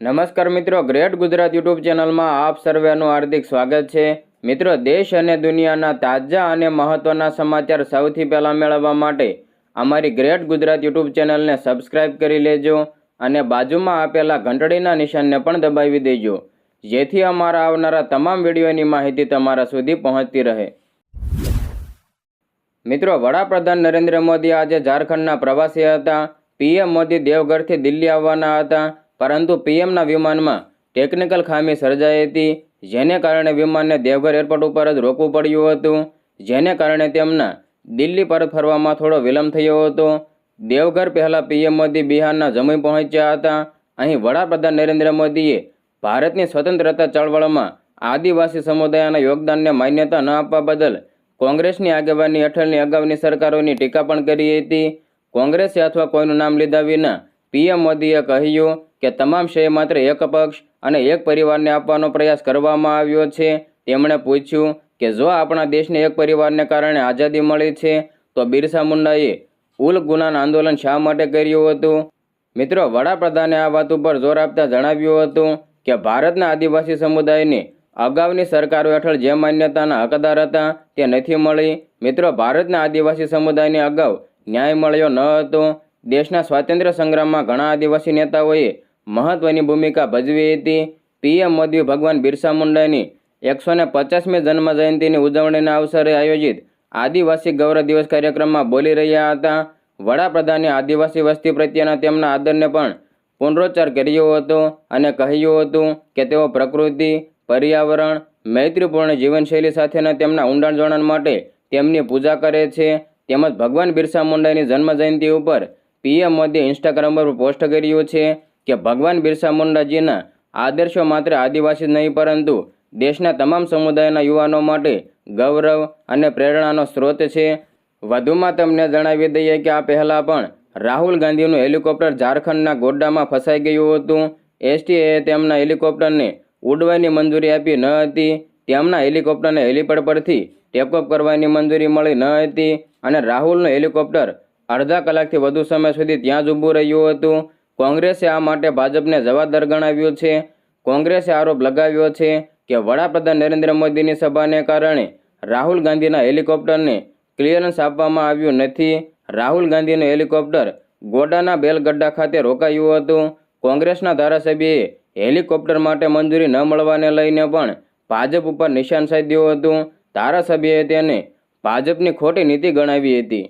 નમસ્કાર મિત્રો, great Gujarat YouTube ચેનલમાં આપ સર્વેનું હાર્દિક સ્વાગત છે. મિત્રો, દેશ અને દુનિયાના તાજા અને મહત્વના સમાચાર સૌથી પહેલાં મેળવવા માટે અમારી ગ્રેટ ગુજરાત યુટ્યુબ ચેનલને સબસ્ક્રાઇબ કરી લેજો અને બાજુમાં આપેલા ઘંટડીના નિશાનને પણ દબાવી દેજો. જેથી અમારા આવનારા તમામ વિડીયોની માહિતી તમારા સુધી પહોંચતી રહે. મિત્રો, વડાપ્રધાન નરેન્દ્ર મોદી આજે ઝારખંડના પ્રવાસી હતા. પીએમ મોદી દેવગઢથી દિલ્હી આવવાના હતા. પરંતુ પીએમના વિમાનમાં ટેકનિકલ ખામી સર્જાઈ હતી, જેને કારણે વિમાનને દેવઘર એરપોર્ટ ઉપર જ રોકવું પડ્યું હતું, જેને કારણે તેમના દિલ્હી પરત ફરવામાં થોડો વિલંબ થયો હતો. દેવઘર પહેલાં પીએમ મોદી બિહારના જમ્મુ પહોંચ્યા હતા. અહીં વડાપ્રધાન નરેન્દ્ર મોદીએ ભારતની સ્વતંત્રતા ચળવળમાં આદિવાસી સમુદાયના યોગદાનને માન્યતા ન આપવા બદલ કોંગ્રેસની આગેવાની હેઠળની અગાઉની સરકારોની ટીકા પણ કરી હતી. કોંગ્રેસે અથવા કોઈનું નામ લીધા વિના પીએમ મોદીએ કહ્યું કે તમામ શ્રેય માત્ર એક પક્ષ અને એક પરિવારને આપવાનો પ્રયાસ કરવામાં આવ્યો છે. તેમણે પૂછ્યું કે જો આપણા દેશને એક પરિવારને કારણે આઝાદી મળી છે, તો બિરસા મુંડાએ ઉલ ગુનાન આંદોલન શા માટે કર્યું હતું? મિત્રો, વડાપ્રધાને આ વાત ઉપર જોર આપતા જણાવ્યું હતું કે ભારતના આદિવાસી સમુદાયને અગાઉની સરકારો હેઠળ જે માન્યતાના હકદાર હતા તે નથી મળી. મિત્રો, ભારતના આદિવાસી સમુદાયને અગાઉ ન્યાય મળ્યો ન હતો. દેશના સ્વાતંત્ર્ય સંગ્રામમાં ઘણા આદિવાસી નેતાઓએ મહત્વની ભૂમિકા ભજવી હતી. પીએમ મોદી ભગવાન બિરસા મુંડાની એકસો ને પચાસમી જન્મ જયંતિની ઉજવણીના અવસરે આયોજિત આદિવાસી ગૌરવ દિવસ કાર્યક્રમમાં બોલી રહ્યા હતા. વડાપ્રધાને આદિવાસી વસ્તી પ્રત્યેના તેમના આદરને પણ પુનરોચ્ચાર કર્યો હતો અને કહ્યું હતું કે તેઓ પ્રકૃતિ, પર્યાવરણ, મૈત્રીપૂર્ણ જીવનશૈલી સાથેના તેમના ઊંડાણ જોડાણ માટે તેમની પૂજા કરે છે. તેમજ ભગવાન બિરસા મુંડાની જન્મજયંતિ ઉપર પીએમ મોદીએ ઇન્સ્ટાગ્રામ પર પોસ્ટ કર્યું છે. કે ભગવાન બિરસા મુંડાજીના આદર્શો માત્ર આદિવાસી નહીં, પરંતુ દેશના તમામ સમુદાયના યુવાનો માટે ગૌરવ અને પ્રેરણાનો સ્ત્રોત છે. વધુમાં તમને જણાવી દઈએ કે આ પહેલાં પણ રાહુલ ગાંધીનું હેલિકોપ્ટર ઝારખંડના ગોડ્ડામાં ફસાઈ ગયું હતું. એસટીએ તેમના હેલિકોપ્ટરને ઉડવાની મંજૂરી આપી ન હતી. તેમના હેલિકોપ્ટરને હેલિપેડ પરથી ટેકઓફ કરવાની મંજૂરી મળી ન હતી અને રાહુલનું હેલિકોપ્ટર અડધા કલાકથી વધુ સમય સુધી ત્યાં જ ઊભું રહ્યું હતું. કોંગ્રેસે આ માટે ભાજપને જવાબદાર ગણાવ્યો છે. કોંગ્રેસે આરોપ લગાવ્યો છે કે વડાપ્રધાન નરેન્દ્ર મોદીની સભાને કારણે રાહુલ ગાંધીના હેલિકોપ્ટરને ક્લિયરન્સ આપવામાં આવ્યું નથી. રાહુલ ગાંધીનું હેલિકોપ્ટર ગોડાના બેલગડ્ડા ખાતે રોકાયું હતું. કોંગ્રેસના ધારાસભ્યએ હેલિકોપ્ટર માટે મંજૂરી ન મળવાને લઈને પણ ભાજપ ઉપર નિશાન સાધ્યું હતું. ધારાસભ્યએ તેને ભાજપની ખોટી નીતિ ગણાવી હતી.